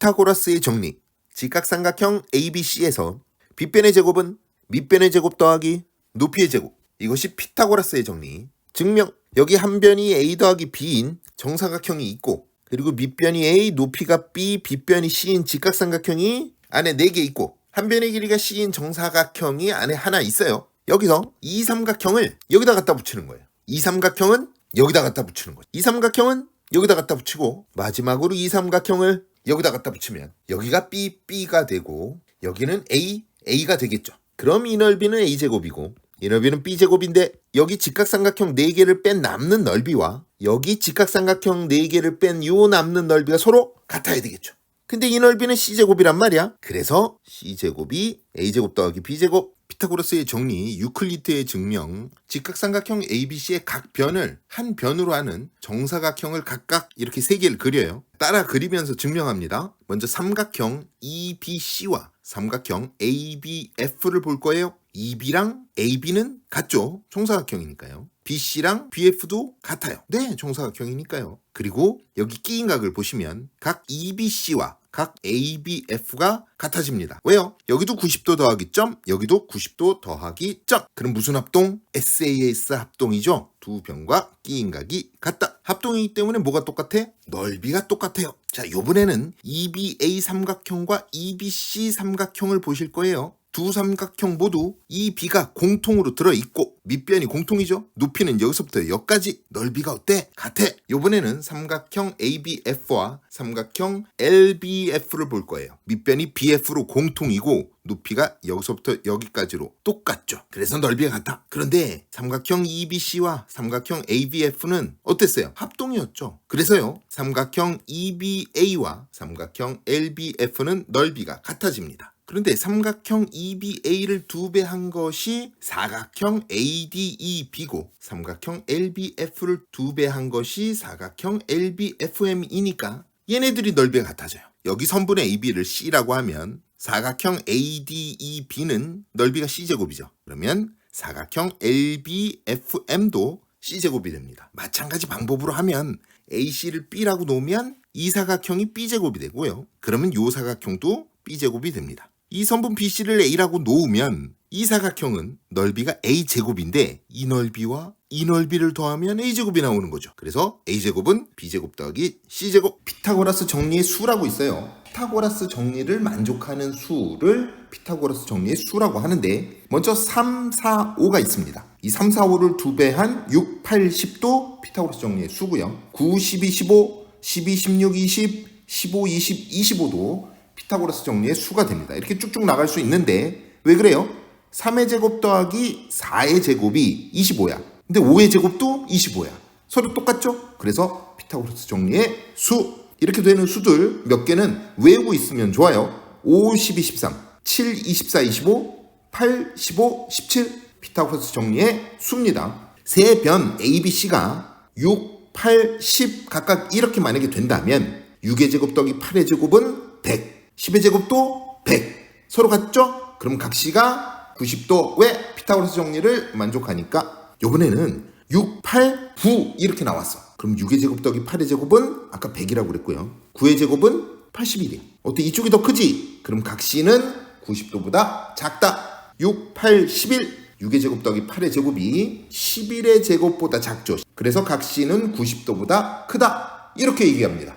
피타고라스의 정리. 직각삼각형 ABC에서 빗변의 제곱은 밑변의 제곱 더하기 높이의 제곱. 이것이 피타고라스의 정리. 증명. 여기 한 변이 A 더하기 B인 정사각형이 있고 그리고 밑변이 A, 높이가 B, 빗변이 C인 직각삼각형이 안에 4개 있고 한 변의 길이가 C인 정사각형이 안에 하나 있어요. 여기서 이 삼각형을 여기다 갖다 붙이는 거예요. 이 삼각형은 여기다 갖다 붙이는 거죠. 이 삼각형은 여기다 갖다 붙이고 마지막으로 이 삼각형을 여기다 갖다 붙이면 여기가 B, B가 되고 여기는 A, A가 되겠죠. 그럼 이 넓이는 A제곱이고 이 넓이는 B제곱인데 여기 직각삼각형 4개를 뺀 남는 넓이와 여기 직각삼각형 4개를 뺀 요 남는 넓이가 서로 같아야 되겠죠. 근데 이 넓이는 C제곱이란 말이야. 그래서 C제곱이 A제곱 더하기 B제곱 피타고라스의 정리, 유클리드의 증명, 직각삼각형 ABC의 각 변을 한 변으로 하는 정사각형을 각각 이렇게 세 개를 그려요. 따라 그리면서 증명합니다. 먼저 삼각형 EBC와 삼각형 ABF를 볼 거예요. EB랑 AB는 같죠. 정사각형이니까요. BC랑 BF도 같아요. 네, 정사각형이니까요. 그리고 여기 끼인 각을 보시면 각 EBC와 각 ABF가 같아집니다. 왜요? 여기도 90도 더하기 점, 여기도 90도 더하기 점. 그럼 무슨 합동? SAS 합동이죠. 두 변과 끼인 각이 같다. 합동이기 때문에 뭐가 똑같아? 넓이가 똑같아요. 자, 요번에는 EBA 삼각형과 EBC 삼각형을 보실 거예요. 두 삼각형 모두 이 B가 공통으로 들어있고 밑변이 공통이죠. 높이는 여기서부터 여기까지 넓이가 어때? 같아. 요번에는 삼각형 ABF와 삼각형 LBF를 볼 거예요. 밑변이 BF로 공통이고 높이가 여기서부터 여기까지로 똑같죠. 그래서 넓이가 같아. 그런데 삼각형 EBC와 삼각형 ABF는 어땠어요? 합동이었죠. 그래서요. 삼각형 EBA와 삼각형 LBF는 넓이가 같아집니다. 그런데 삼각형 EBA를 두 배 한 것이 사각형 ADEB고 삼각형 LBF를 두 배 한 것이 사각형 LBFM이니까 얘네들이 넓이가 같아져요. 여기 선분의 AB를 C라고 하면 사각형 ADEB는 넓이가 C제곱이죠. 그러면 사각형 LBFM도 C제곱이 됩니다. 마찬가지 방법으로 하면 AC를 B라고 놓으면 이 사각형이 B제곱이 되고요. 그러면 이 사각형도 B제곱이 됩니다. 이 선분 BC를 A라고 놓으면 이 사각형은 넓이가 A제곱인데 이 넓이와 이 넓이를 더하면 A제곱이 나오는 거죠. 그래서 A제곱은 B제곱 더하기 C제곱 피타고라스 정리의 수라고 있어요. 피타고라스 정리를 만족하는 수를 피타고라스 정리의 수라고 하는데 먼저 3, 4, 5가 있습니다. 이 3, 4, 5를 두 배 한 6, 8, 10도 피타고라스 정리의 수고요. 9, 12, 15, 12, 16, 20, 15, 20, 25도 피타고라스 정리의 수가 됩니다. 이렇게 쭉쭉 나갈 수 있는데 왜 그래요? 3의 제곱 더하기 4의 제곱이 25야. 근데 5의 제곱도 25야. 서로 똑같죠? 그래서 피타고라스 정리의 수 이렇게 되는 수들 몇 개는 외우고 있으면 좋아요. 5, 12, 13, 7, 24, 25, 8, 15, 17 피타고라스 정리의 수입니다. 세 변 A, B, C가 6, 8, 10 각각 이렇게 만약에 된다면 6의 제곱 더하기 8의 제곱은 100, 10의 제곱도 100 서로 같죠? 그럼 각 C가 90도 왜 피타고라스 정리를 만족하니까 요번에는 6, 8, 9 이렇게 나왔어. 그럼 6의 제곱 더하기 8의 제곱은 아까 100이라고 그랬고요. 9의 제곱은 81이야. 어때? 이쪽이 더 크지? 그럼 각 C는 90도보다 작다. 6, 8, 11. 6의 제곱 더하기 8의 제곱이 11의 제곱보다 작죠. 그래서 각 C는 90도보다 크다. 이렇게 얘기합니다.